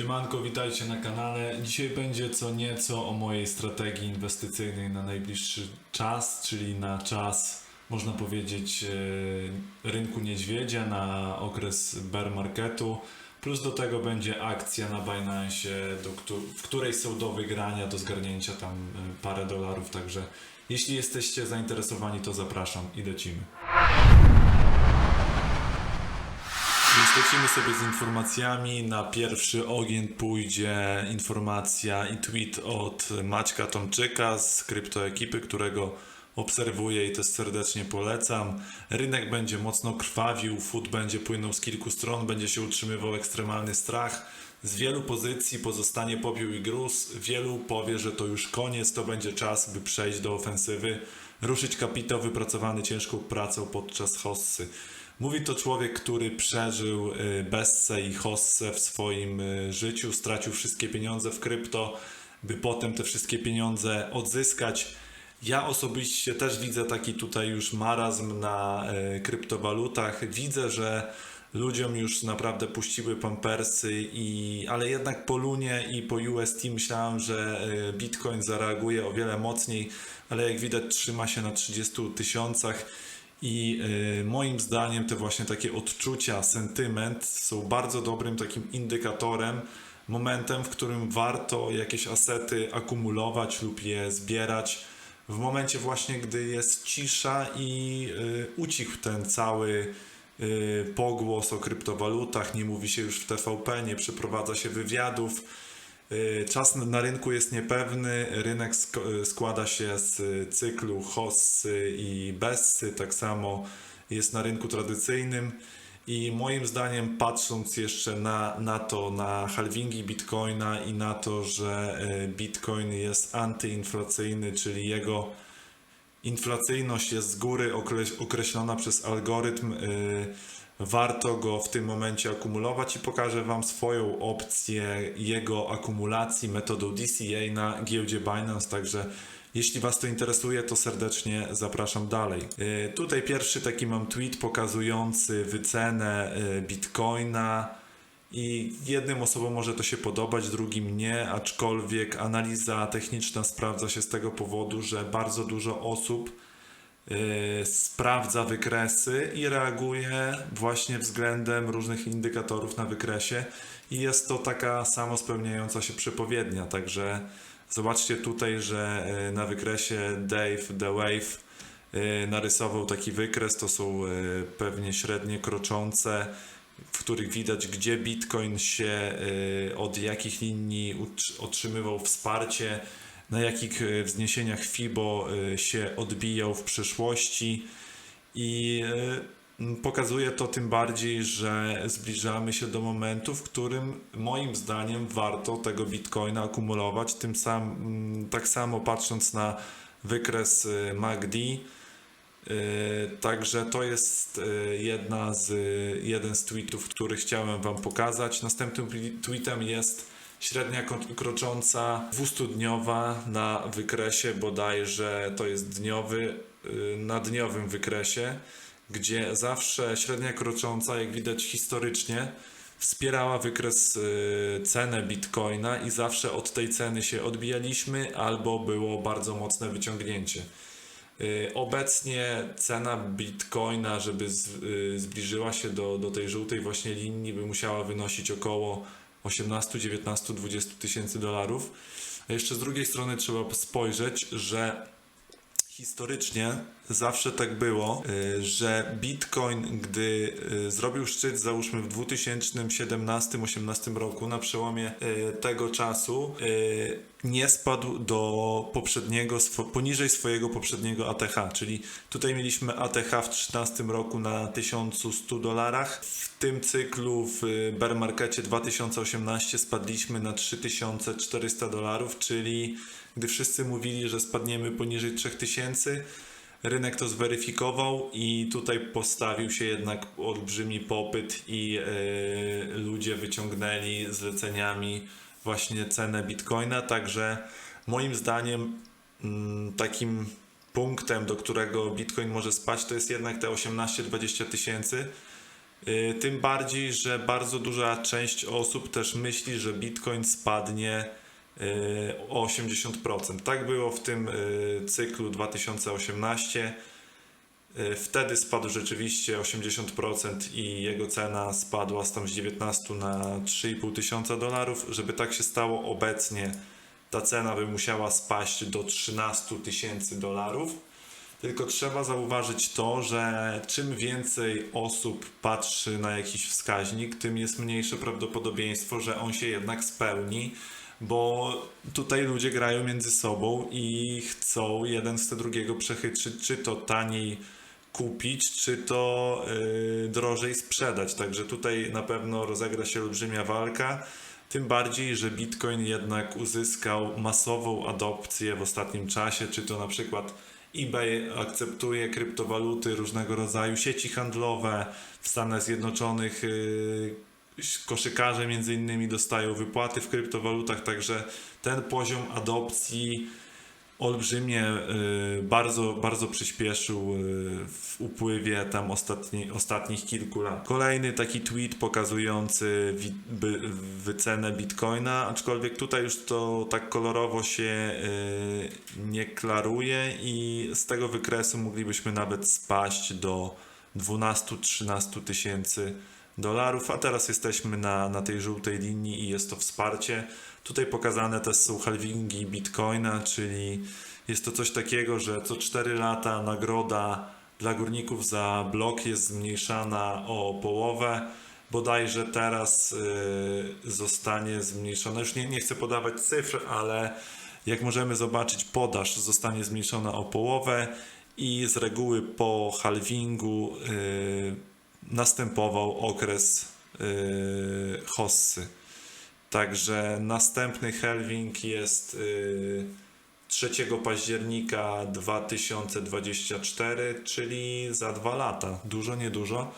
Siemanko, witajcie na kanale. Dzisiaj będzie co nieco o mojej strategii inwestycyjnej na najbliższy czas, czyli na czas, można powiedzieć, e, rynku niedźwiedzia, na okres bear marketu. Plus do tego będzie akcja na Binance, do, w której są do wygrania, do zgarnięcia tam e, parę dolarów. Także jeśli jesteście zainteresowani, to zapraszam i lecimy. Więc lecimy sobie z informacjami. Na pierwszy ogień pójdzie informacja i tweet od Maćka Tomczyka z kryptoekipy, którego obserwuję i też serdecznie polecam. Rynek będzie mocno krwawił, food będzie płynął z kilku stron, będzie się utrzymywał ekstremalny strach. Z wielu pozycji pozostanie popiół i gruz. Wielu powie, że to już koniec, to będzie czas, by przejść do ofensywy, ruszyć kapitał wypracowany ciężką pracą podczas hossy. Mówi to człowiek, który przeżył y, Bessę i Hossę w swoim y, życiu, stracił wszystkie pieniądze w krypto, by potem te wszystkie pieniądze odzyskać. Ja osobiście też widzę taki tutaj już marazm na y, kryptowalutach. Widzę, że ludziom już naprawdę puściły pampersy, i, ale jednak po Lunie i po UST myślałem, że Bitcoin zareaguje o wiele mocniej, ale jak widać trzyma się na 30 tysiącach. I y, moim zdaniem te właśnie takie odczucia, sentyment są bardzo dobrym takim indykatorem, momentem, w którym warto jakieś asety akumulować lub je zbierać. W momencie właśnie, gdy jest cisza i y, ucichł ten cały y, pogłos o kryptowalutach, nie mówi się już w TVP, nie przeprowadza się wywiadów. Y, Czas na- rynku jest niepewny. Rynek y, składa się z cyklu hossy i bessy. Tak samo jest na rynku tradycyjnym. I moim zdaniem, patrząc jeszcze na, na to, na halvingi bitcoina i na to, że y, bitcoin jest antyinflacyjny, czyli jego inflacyjność jest z góry okreś- określona przez algorytm. y, Warto go w tym momencie akumulować i pokażę Wam swoją opcję jego akumulacji metodą DCA na giełdzie Binance. Także jeśli Was to interesuje, to serdecznie zapraszam dalej. Y, Tutaj pierwszy taki mam tweet pokazujący wycenę y, Bitcoina. I jednym osobom może to się podobać, drugim nie, aczkolwiek analiza techniczna sprawdza się z tego powodu, że bardzo dużo osób sprawdza wykresy i reaguje właśnie względem różnych indykatorów na wykresie. I jest to taka samospełniająca się przepowiednia, także zobaczcie tutaj, że yy, na wykresie Dave The Wave yy, narysował taki wykres, to są pewnie średnie kroczące, w których widać, gdzie Bitcoin się y, od jakich linii otrzymywał wsparcie, na jakich y, wzniesieniach FIBO y, się odbijał w przyszłości. I m, pokazuje to tym bardziej, że zbliżamy się do momentu, w którym moim zdaniem warto tego Bitcoina akumulować. Tym sam, tak samo patrząc na wykres MACD. Także to jest jedna z, jeden z tweetów, który chciałem Wam pokazać. Następnym tweetem jest średnia krocząca 200-dniowa na wykresie, bodajże to jest dniowy, yy, na dniowym wykresie, gdzie zawsze średnia krocząca, jak widać historycznie, wspierała wykres yy, cenę bitcoina i zawsze od tej ceny się odbijaliśmy albo było bardzo mocne wyciągnięcie. Y, Obecnie cena bitcoina, żeby y, zbliżyła się do, do tej żółtej właśnie linii, by musiała wynosić około 18, 19, 20 tysięcy dolarów. A jeszcze z drugiej strony trzeba spojrzeć, że historycznie zawsze tak było, y, że Bitcoin, gdy y, zrobił szczyt, załóżmy w 2017-18 roku, na przełomie y, tego czasu, nie spadł do poprzedniego, poniżej swojego poprzedniego ATH, czyli tutaj mieliśmy ATH w 2013 roku na 1100 dolarach. W tym cyklu w y, bear markecie 2018 spadliśmy na 3400 dolarów, czyli gdy wszyscy mówili, że spadniemy poniżej 3000, rynek to zweryfikował i tutaj postawił się jednak olbrzymi popyt i e, ludzie wyciągnęli zleceniami właśnie cenę bitcoina, także moim zdaniem mm, takim punktem, do którego bitcoin może spać, to jest jednak te 18-20 tysięcy. Y, Tym bardziej, że bardzo duża część osób też myśli, że Bitcoin spadnie y, o 80%. Tak było w tym y, cyklu 2018. Y, Wtedy spadł rzeczywiście 80% i jego cena spadła z tam z 19 na 3,5 tysiąca dolarów. Żeby tak się stało obecnie, ta cena by musiała spaść do 13 tysięcy dolarów. Tylko trzeba zauważyć to, że czym więcej osób patrzy na jakiś wskaźnik, tym jest mniejsze prawdopodobieństwo, że on się jednak spełni, bo tutaj ludzie grają między sobą i chcą jeden z drugiego przechytrzyć, czy to taniej kupić, czy to yy, drożej sprzedać. Także tutaj na pewno rozegra się olbrzymia walka. Tym bardziej, że Bitcoin jednak uzyskał masową adopcję w ostatnim czasie, czy to na przykład eBay akceptuje kryptowaluty różnego rodzaju, sieci handlowe w Stanach Zjednoczonych. Yy, koszykarze między innymi dostają wypłaty w kryptowalutach, także ten poziom adopcji olbrzymie y, bardzo, bardzo przyspieszył y, w upływie tam ostatni, ostatnich kilku lat. Kolejny taki tweet pokazujący wi, by, wycenę bitcoina, aczkolwiek tutaj już to tak kolorowo się y, nie klaruje i z tego wykresu moglibyśmy nawet spaść do 12-13 tysięcy dolarów, a teraz jesteśmy na, na tej żółtej linii i jest to wsparcie. Tutaj pokazane też są halvingi Bitcoina, czyli jest to coś takiego, że co 4 lata nagroda dla górników za blok jest zmniejszana o połowę. Bodajże teraz y, zostanie zmniejszona, już nie, nie chcę podawać cyfr, ale jak możemy zobaczyć, podaż zostanie zmniejszona o połowę i z reguły po halvingu y, następował okres y, hossy. Także następny halving jest y, 3 października 2024, czyli za dwa lata. Dużo, niedużo.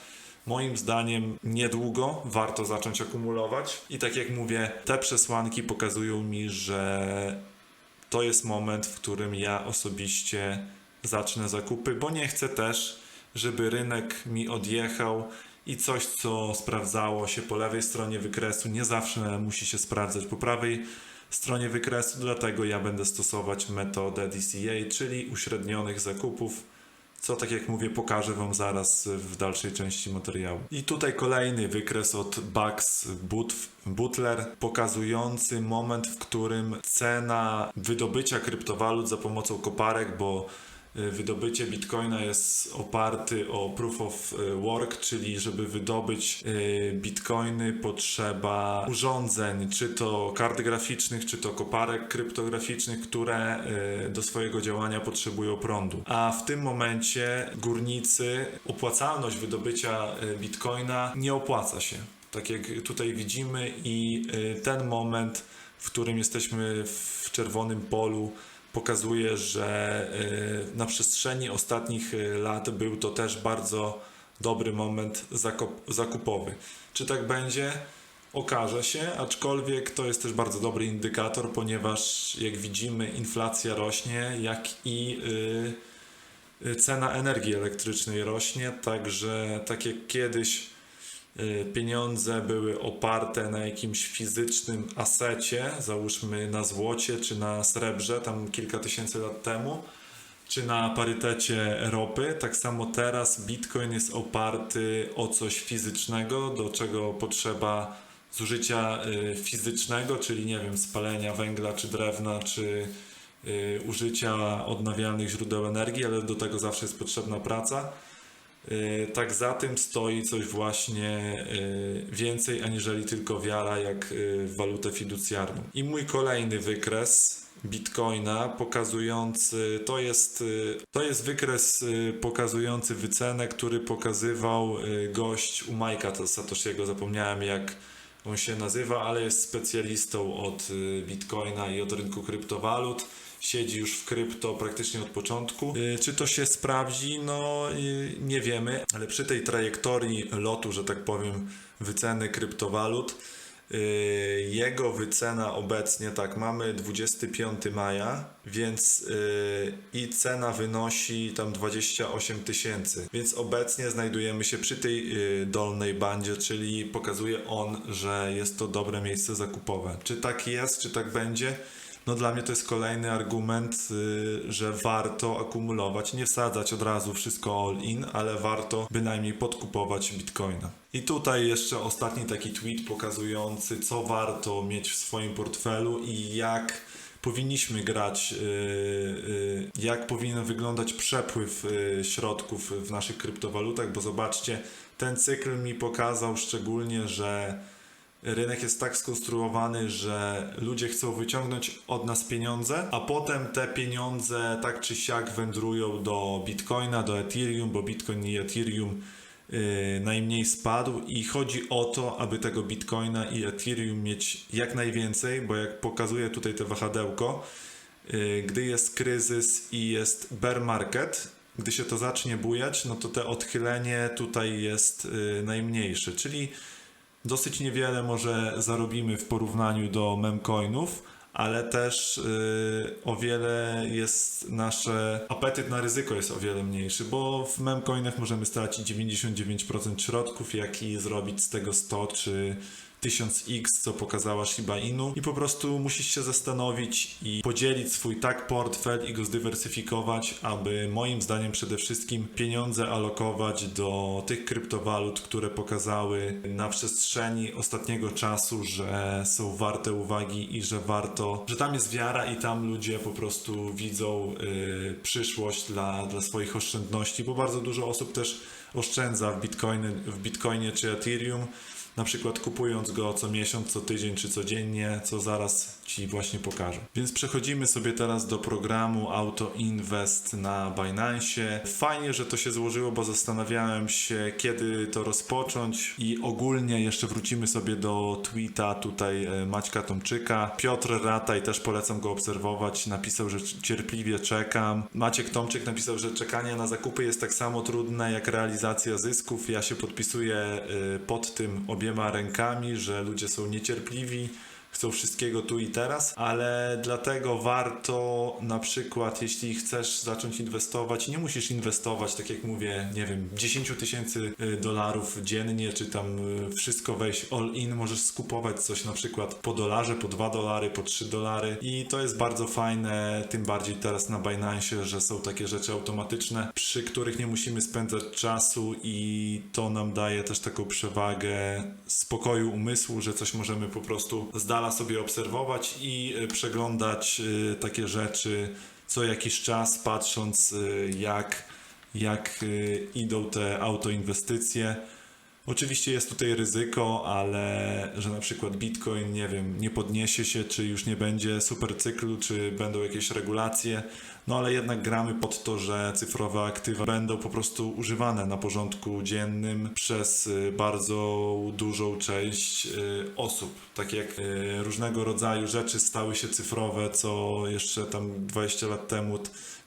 Moim zdaniem niedługo warto zacząć akumulować. I tak jak mówię, te przesłanki pokazują mi, że to jest moment, w którym ja osobiście zacznę zakupy, bo nie chcę też, żeby rynek mi odjechał i coś, co sprawdzało się po lewej stronie wykresu, nie zawsze musi się sprawdzać po prawej stronie wykresu, dlatego ja będę stosować metodę DCA, czyli uśrednionych zakupów, co tak jak mówię pokażę Wam zaraz w dalszej części materiału. I tutaj kolejny wykres od Bugs But- Butler, pokazujący moment, w którym cena wydobycia kryptowalut za pomocą koparek, bo wydobycie bitcoina jest oparty o proof of y, work, czyli żeby wydobyć y, bitcoiny potrzeba urządzeń, czy to kart graficznych, czy to koparek kryptograficznych, które y, do swojego działania potrzebują prądu. A w tym momencie górnicy opłacalność wydobycia y, bitcoina nie opłaca się. Tak jak tutaj widzimy i y, ten moment, w którym jesteśmy w czerwonym polu, pokazuje, że y, na przestrzeni ostatnich y, lat był to też bardzo dobry moment zakupowy. Czy tak będzie? Okaże się, aczkolwiek to jest też bardzo dobry indykator, ponieważ jak widzimy, inflacja rośnie, jak i y, cena energii elektrycznej rośnie, także tak jak kiedyś pieniądze były oparte na jakimś fizycznym asecie, załóżmy na złocie czy na srebrze, tam kilka tysięcy lat temu, czy na parytecie ropy, tak samo teraz Bitcoin jest oparty o coś fizycznego, do czego potrzeba zużycia y, fizycznego, czyli nie wiem, spalenia węgla czy drewna, czy y, użycia odnawialnych źródeł energii, ale do tego zawsze jest potrzebna praca. Y, Tak za tym stoi coś właśnie y, więcej aniżeli tylko wiara jak y, w walutę fiducjarną. I mój kolejny wykres Bitcoina pokazujący, to jest, to jest wykres pokazujący wycenę, który pokazywał gość u Majka Satoshiego, zapomniałem jak on się nazywa, ale jest specjalistą od Bitcoina i od rynku kryptowalut. Siedzi już w krypto praktycznie od początku. Y, Czy to się sprawdzi? No y, nie wiemy, ale przy tej trajektorii lotu, że tak powiem, wyceny kryptowalut, Yy, Jego wycena obecnie, tak, mamy 25 maja, więc yy, i cena wynosi tam 28 tysięcy, więc obecnie znajdujemy się przy tej yy, dolnej bandzie, czyli pokazuje on, że jest to dobre miejsce zakupowe. Czy tak jest, czy tak będzie? No dla mnie to jest kolejny argument, yy, że warto akumulować, nie wsadzać od razu wszystko all in, ale warto bynajmniej podkupować bitcoina. I tutaj jeszcze ostatni taki tweet pokazujący, co warto mieć w swoim portfelu i jak powinniśmy grać, yy, yy, jak powinien wyglądać przepływ środków w naszych kryptowalutach, bo zobaczcie, ten cykl mi pokazał szczególnie, że rynek jest tak skonstruowany, że ludzie chcą wyciągnąć od nas pieniądze, a potem te pieniądze tak czy siak wędrują do Bitcoina, do Ethereum, bo Bitcoin i Ethereum yy, najmniej spadł i chodzi o to, aby tego Bitcoina i Ethereum mieć jak najwięcej, bo jak pokazuje tutaj te wahadełko, yy, gdy jest kryzys i jest bear market, gdy się to zacznie bujać, no to te odchylenie tutaj jest yy, najmniejsze, czyli dosyć niewiele może zarobimy w porównaniu do memcoinów, ale też yy, o wiele jest nasze apetyt na ryzyko jest o wiele mniejszy, bo w memcoinach możemy stracić 99% środków, jak i zrobić z tego 100 czy 1000x, co pokazała Shiba Inu. I po prostu musisz się zastanowić i podzielić swój tak portfel i go zdywersyfikować, aby moim zdaniem przede wszystkim pieniądze alokować do tych kryptowalut, które pokazały na przestrzeni ostatniego czasu, że są warte uwagi i że warto, że tam jest wiara i tam ludzie po prostu widzą y, przyszłość dla, dla swoich oszczędności, bo bardzo dużo osób też oszczędza w, Bitcoiny, w Bitcoinie czy Ethereum na przykład kupując go co miesiąc, co tydzień czy codziennie, co zaraz Ci właśnie pokażę. Więc przechodzimy sobie teraz do programu Auto Invest na Binance. Fajnie, że to się złożyło, bo zastanawiałem się, kiedy to rozpocząć i ogólnie jeszcze wrócimy sobie do tweeta tutaj e, Maćka Tomczyka. Piotr Rataj, też polecam go obserwować, napisał, że cierpliwie czekam. Maciek Tomczyk napisał, że czekanie na zakupy jest tak samo trudne jak realizacja zysków. Ja się podpisuję e, pod tym obiema rękami, że ludzie są niecierpliwi chcą wszystkiego tu i teraz, ale dlatego warto na przykład, jeśli chcesz zacząć inwestować, nie musisz inwestować, tak jak mówię, nie wiem, 10 tysięcy y, dolarów dziennie, czy tam y, wszystko wejść all in, możesz skupować coś na przykład po dolarze, po 2 dolary, po 3 dolary i to jest bardzo fajne, tym bardziej teraz na Binance, że są takie rzeczy automatyczne, przy których nie musimy spędzać czasu i to nam daje też taką przewagę spokoju umysłu, że coś możemy po prostu z dala sobie obserwować i y, przeglądać y, takie rzeczy co jakiś czas, patrząc y, jak, jak idą te autoinwestycje. Oczywiście jest tutaj ryzyko, ale że na przykład Bitcoin, nie wiem, nie podniesie się, czy już nie będzie super cyklu, czy będą jakieś regulacje, no ale jednak gramy pod to, że cyfrowe aktywa będą po prostu używane na porządku dziennym przez y, bardzo dużą część y, osób. Tak jak y, różnego rodzaju rzeczy stały się cyfrowe, co jeszcze tam 20 lat temu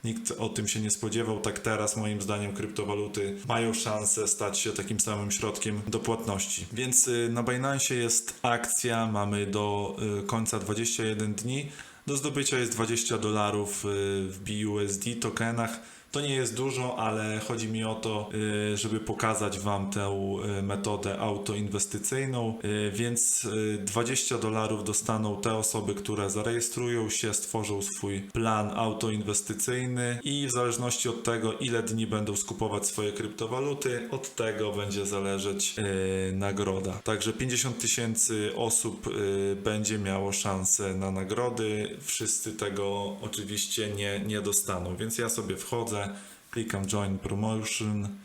nikt o tym się nie spodziewał, tak teraz moim zdaniem kryptowaluty mają szansę stać się takim samym środkiem do płatności. Więc na Binance jest akcja, mamy do końca 21 dni. Do zdobycia jest 20 dolarów y, w BUSD tokenach. To nie jest dużo, ale chodzi mi o to, y, żeby pokazać Wam tę y, metodę autoinwestycyjną, y, więc y, 20 dolarów dostaną te osoby, które zarejestrują się, stworzą swój plan autoinwestycyjny i w zależności od tego, ile dni będą skupować swoje kryptowaluty, od tego będzie zależeć nagroda. Także 50 tysięcy osób będzie miało szansę na nagrody. Wszyscy tego oczywiście nie, nie dostaną, więc ja sobie wchodzę, klikam Join Promotion,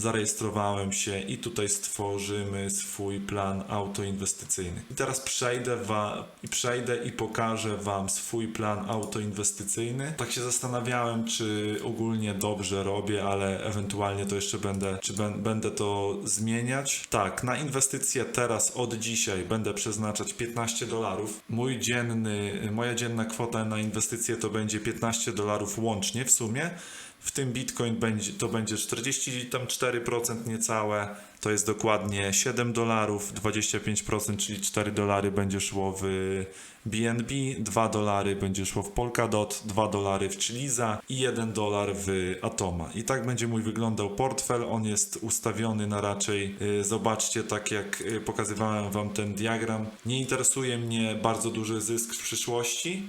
zarejestrowałem się i tutaj stworzymy swój plan autoinwestycyjny. I teraz przejdę, wa- przejdę i pokażę Wam swój plan autoinwestycyjny. Tak się zastanawiałem, czy ogólnie dobrze robię, ale ewentualnie to jeszcze będę, czy będę to zmieniać. Tak, na inwestycje teraz od dzisiaj będę przeznaczać 15 dolarów. Mój dzienny, moja dzienna kwota na inwestycje to będzie 15 dolarów łącznie w sumie. W tym Bitcoin będzie, to będzie 44% niecałe, to jest dokładnie 7 dolarów, 25%, czyli 4 dolary będzie szło w BNB, 2 dolary będzie szło w Polkadot, 2 dolary w Chiliza i 1 dolar w Atoma. I tak będzie mój wyglądał portfel, on jest ustawiony na raczej, y, zobaczcie, tak jak y, pokazywałem Wam ten diagram. Nie interesuje mnie bardzo duży zysk w przyszłości,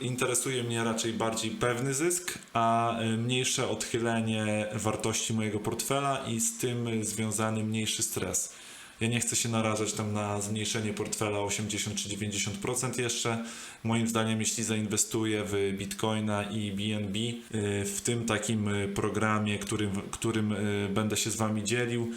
interesuje mnie raczej bardziej pewny zysk, a y, mniejsze odchylenie wartości mojego portfela i z tym związany mniejszy stres. Ja nie chcę się narażać tam na zmniejszenie portfela o 80 czy 90% jeszcze. Moim zdaniem, jeśli zainwestuję w Bitcoina i BNB y, w tym takim programie, którym, którym y, będę się z Wami dzielił,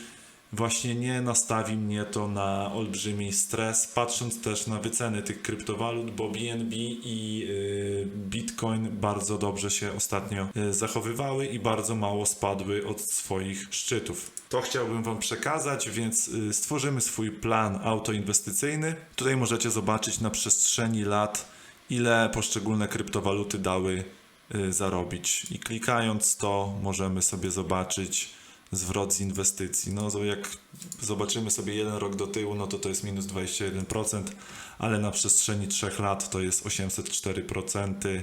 właśnie nie nastawi mnie to na olbrzymi stres, patrząc też na wyceny tych kryptowalut, bo BNB i y, Bitcoin bardzo dobrze się ostatnio y, zachowywały i bardzo mało spadły od swoich szczytów. To chciałbym Wam przekazać, więc y, stworzymy swój plan autoinwestycyjny. Tutaj możecie zobaczyć na przestrzeni lat, ile poszczególne kryptowaluty dały zarobić. I klikając to, możemy sobie zobaczyć zwrot z inwestycji. No jak zobaczymy sobie jeden rok do tyłu, no to to jest minus 21%, ale na przestrzeni 3 lat to jest 804%.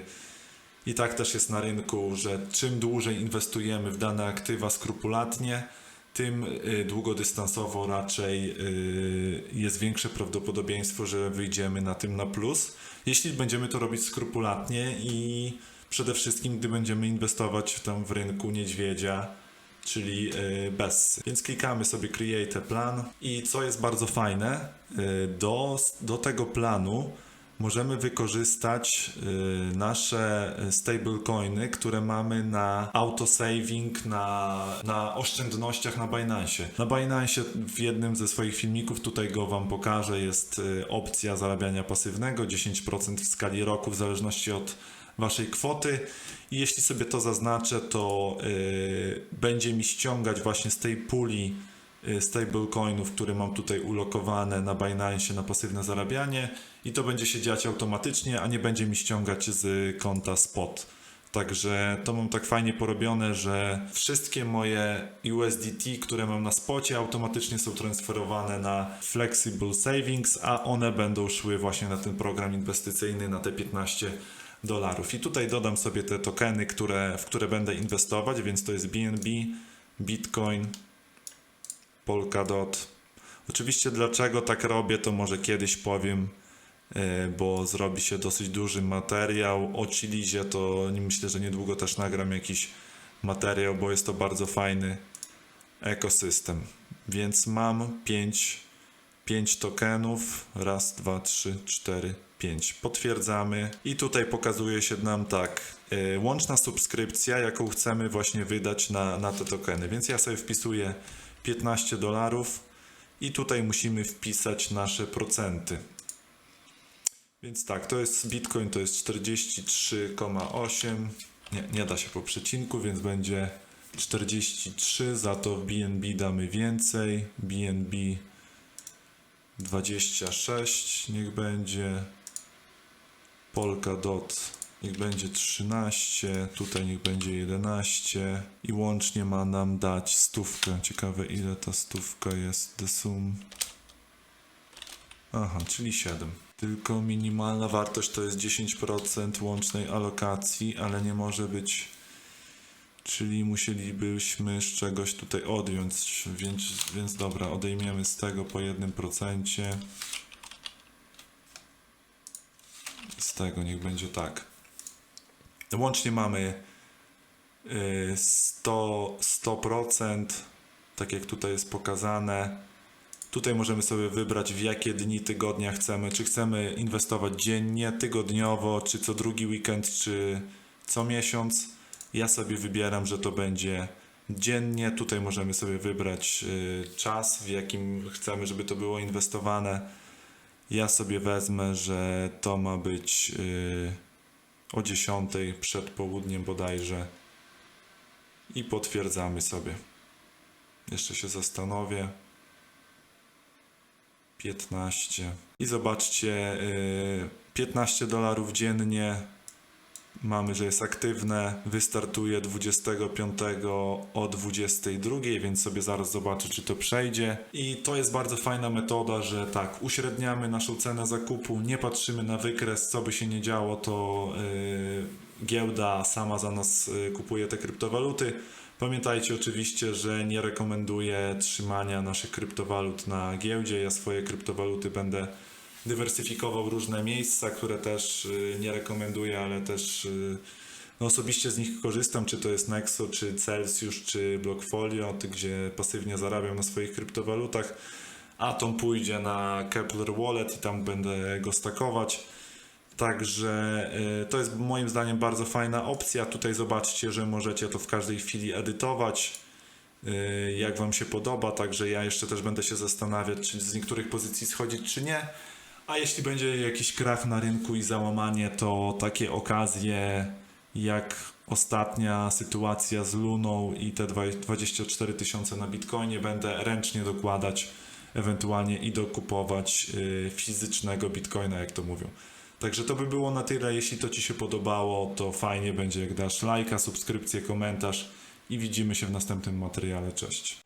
I tak też jest na rynku, że czym dłużej inwestujemy w dane aktywa skrupulatnie, tym y, długodystansowo raczej y, jest większe prawdopodobieństwo, że wyjdziemy na tym na plus. Jeśli będziemy to robić skrupulatnie i przede wszystkim, gdy będziemy inwestować tam w rynku niedźwiedzia, czyli y, bez. Więc klikamy sobie Create Plan i co jest bardzo fajne, y, do, do tego planu możemy wykorzystać y, nasze stablecoiny, które mamy na autosaving, na, na oszczędnościach na Binance. Na Binance w jednym ze swoich filmików, tutaj go Wam pokażę, jest opcja zarabiania pasywnego, 10% w skali roku w zależności od Waszej kwoty i jeśli sobie to zaznaczę, to y, będzie mi ściągać właśnie z tej puli y, stablecoinów, które mam tutaj ulokowane na Binance na pasywne zarabianie i to będzie się dziać automatycznie, a nie będzie mi ściągać z konta spot. Także to mam tak fajnie porobione, że wszystkie moje USDT, które mam na spocie, automatycznie są transferowane na Flexible Savings, a one będą szły właśnie na ten program inwestycyjny, na te 15 dolarów. I tutaj dodam sobie te tokeny, które, w które będę inwestować, więc to jest BNB, Bitcoin, Polkadot. Oczywiście dlaczego tak robię, to może kiedyś powiem, e, bo zrobi się dosyć duży materiał. O Chilizie to myślę, że niedługo też nagram jakiś materiał, bo jest to bardzo fajny ekosystem. Więc mam 5, 5 tokenów. Raz, dwa, trzy, cztery, 5. Potwierdzamy i tutaj pokazuje się nam tak, y, łączna subskrypcja, jaką chcemy właśnie wydać na, na te tokeny. Więc ja sobie wpisuję 15 dolarów i tutaj musimy wpisać nasze procenty. Więc tak, to jest Bitcoin, to jest 43,8. Nie, nie da się po przecinku, więc będzie 43, za to w BNB damy więcej. BNB 26 niech będzie. Polkadot niech będzie 13, tutaj niech będzie 11 i łącznie ma nam dać stówkę. Ciekawe ile ta stówka jest the sum. Aha, czyli 7. Tylko minimalna wartość to jest 10% łącznej alokacji, ale nie może być. Czyli musielibyśmy z czegoś tutaj odjąć, więc, więc dobra, odejmiemy z tego po 1%. Z tego niech będzie tak. Łącznie mamy y, 100, 100%, tak jak tutaj jest pokazane. Tutaj możemy sobie wybrać w jakie dni tygodnia chcemy. Czy chcemy inwestować dziennie, tygodniowo, czy co drugi weekend, czy co miesiąc. Ja sobie wybieram, że to będzie dziennie. Tutaj możemy sobie wybrać y, czas, w jakim chcemy, żeby to było inwestowane. Ja sobie wezmę, że to ma być yy, o 10 przed południem bodajże i potwierdzamy sobie. Jeszcze się zastanowię. 15. I zobaczcie, yy, 15 dolarów dziennie mamy, że jest aktywne. Wystartuje 25 o 22, więc sobie zaraz zobaczę, czy to przejdzie. I to jest bardzo fajna metoda, że tak, uśredniamy naszą cenę zakupu, nie patrzymy na wykres, co by się nie działo, to yy, giełda sama za nas yy, kupuje te kryptowaluty. Pamiętajcie oczywiście, że nie rekomenduję trzymania naszych kryptowalut na giełdzie. Ja swoje kryptowaluty będę dywersyfikował różne miejsca, które też y, nie rekomenduję, ale też y, no osobiście z nich korzystam, czy to jest Nexo, czy Celsius, czy Blockfolio, gdzie pasywnie zarabiam na swoich kryptowalutach. Atom pójdzie na Kepler Wallet i tam będę go stakować. Także y, to jest moim zdaniem bardzo fajna opcja. Tutaj zobaczcie, że możecie to w każdej chwili edytować, jak Wam się podoba. Także ja jeszcze też będę się zastanawiać, czy z niektórych pozycji schodzić, czy nie. A jeśli będzie jakiś krach na rynku i załamanie, to takie okazje jak ostatnia sytuacja z Luną i te dwa- 24 tysiące na Bitcoinie będę ręcznie dokładać, ewentualnie i dokupować y, fizycznego Bitcoina, jak to mówią. Także to by było na tyle. Jeśli to Ci się podobało, to fajnie będzie, jak dasz lajka, subskrypcję, komentarz i widzimy się w następnym materiale. Cześć.